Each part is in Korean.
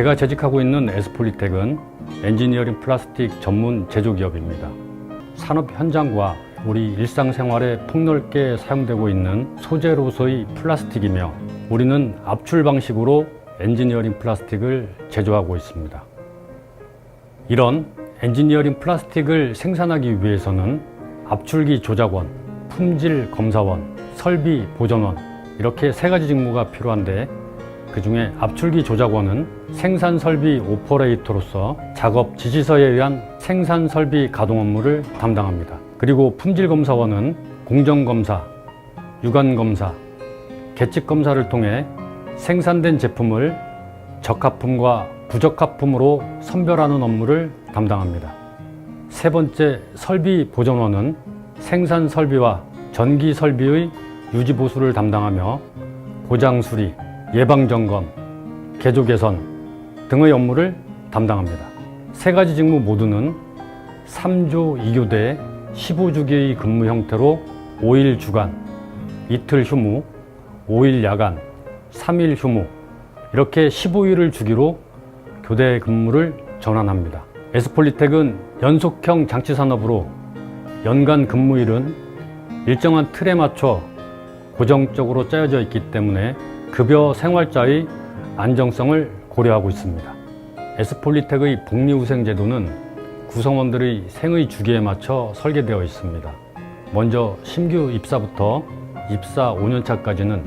제가 재직하고 있는 에스폴리텍은 엔지니어링 플라스틱 전문 제조기업입니다. 산업 현장과 우리 일상생활에 폭넓게 사용되고 있는 소재로서의 플라스틱이며 우리는 압출 방식으로 엔지니어링 플라스틱을 제조하고 있습니다. 이런 엔지니어링 플라스틱을 생산하기 위해서는 압출기 조작원, 품질 검사원, 설비 보존원 이렇게 세 가지 직무가 필요한데 그 중에 압출기 조작원은 생산 설비 오퍼레이터로서 작업 지시서에 의한 생산 설비 가동 업무를 담당합니다. 그리고 품질 검사원은 공정 검사, 유관 검사, 계측 검사를 통해 생산된 제품을 적합품과 부적합품으로 선별하는 업무를 담당합니다. 세 번째 설비 보존원은 생산 설비와 전기 설비의 유지 보수를 담당하며 고장 수리, 예방 점검, 개조 개선 등의 업무를 담당합니다. 세 가지 직무 모두는 3조 2교대 15주기의 근무 형태로 5일 주간, 이틀 휴무, 5일 야간, 3일 휴무 이렇게 15일을 주기로 교대 근무를 전환합니다. 에스폴리텍은 연속형 장치 산업으로 연간 근무일은 일정한 틀에 맞춰 고정적으로 짜여져 있기 때문에 급여 생활자의 안정성을 고려하고 있습니다. 에스폴리텍의 복리후생 제도는 구성원들의 생의 주기에 맞춰 설계되어 있습니다. 먼저 신규 입사부터 입사 5년차까지는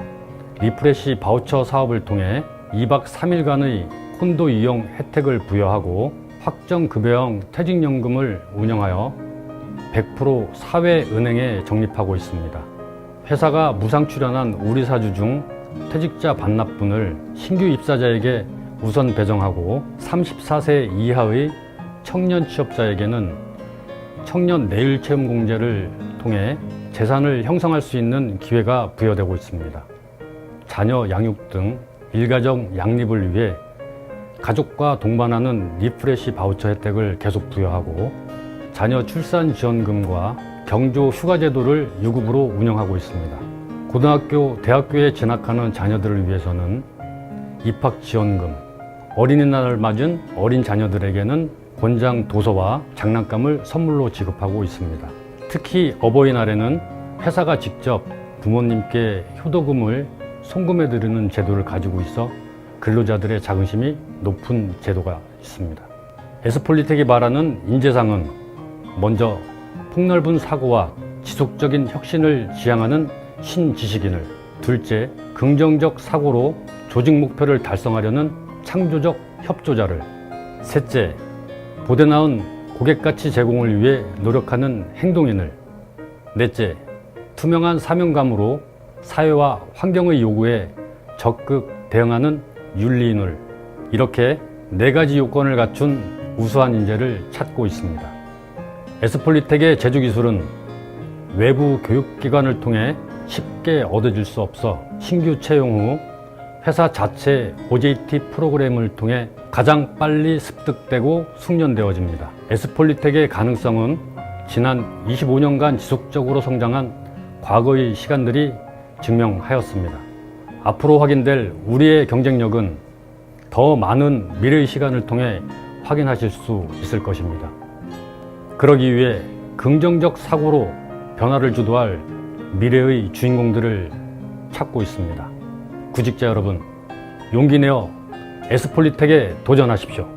리프레시 바우처 사업을 통해 2박 3일간의 콘도 이용 혜택을 부여하고 확정 급여형 퇴직연금을 운영하여 100% 사회은행에 적립하고 있습니다. 회사가 무상 출연한 우리 사주 중 퇴직자 반납분을 신규 입사자에게 우선 배정하고 34세 이하의 청년 취업자에게는 청년 내일 체험 공제를 통해 재산을 형성할 수 있는 기회가 부여되고 있습니다. 자녀 양육 등 일가정 양립을 위해 가족과 동반하는 리프레시 바우처 혜택을 계속 부여하고 자녀 출산 지원금과 경조 휴가 제도를 유급으로 운영하고 있습니다. 고등학교, 대학교에 진학하는 자녀들을 위해서는 입학 지원금, 어린이날을 맞은 어린 자녀들에게는 권장 도서와 장난감을 선물로 지급하고 있습니다. 특히 어버이날에는 회사가 직접 부모님께 효도금을 송금해 드리는 제도를 가지고 있어 근로자들의 자긍심이 높은 제도가 있습니다. 에스폴리텍이 말하는 인재상은 먼저 폭넓은 사고와 지속적인 혁신을 지향하는 신지식인을 둘째 긍정적 사고로 조직 목표를 달성하려는 창조적 협조자를 셋째 보대 나은 고객가치 제공을 위해 노력하는 행동인을 넷째 투명한 사명감으로 사회와 환경의 요구에 적극 대응하는 윤리인을 이렇게 네 가지 요건을 갖춘 우수한 인재를 찾고 있습니다. 에스폴리텍의 제조기술은 외부 교육기관을 통해 쉽게 얻어질 수 없어 신규 채용 후 회사 자체 OJT 프로그램을 통해 가장 빨리 습득되고 숙련되어집니다. 에스폴리텍의 가능성은 지난 25년간 지속적으로 성장한 과거의 시간들이 증명하였습니다. 앞으로 확인될 우리의 경쟁력은 더 많은 미래의 시간을 통해 확인하실 수 있을 것입니다. 그러기 위해 긍정적 사고로 변화를 주도할 미래의 주인공들을 찾고 있습니다. 구직자 여러분, 용기 내어 에스폴리텍에 도전하십시오.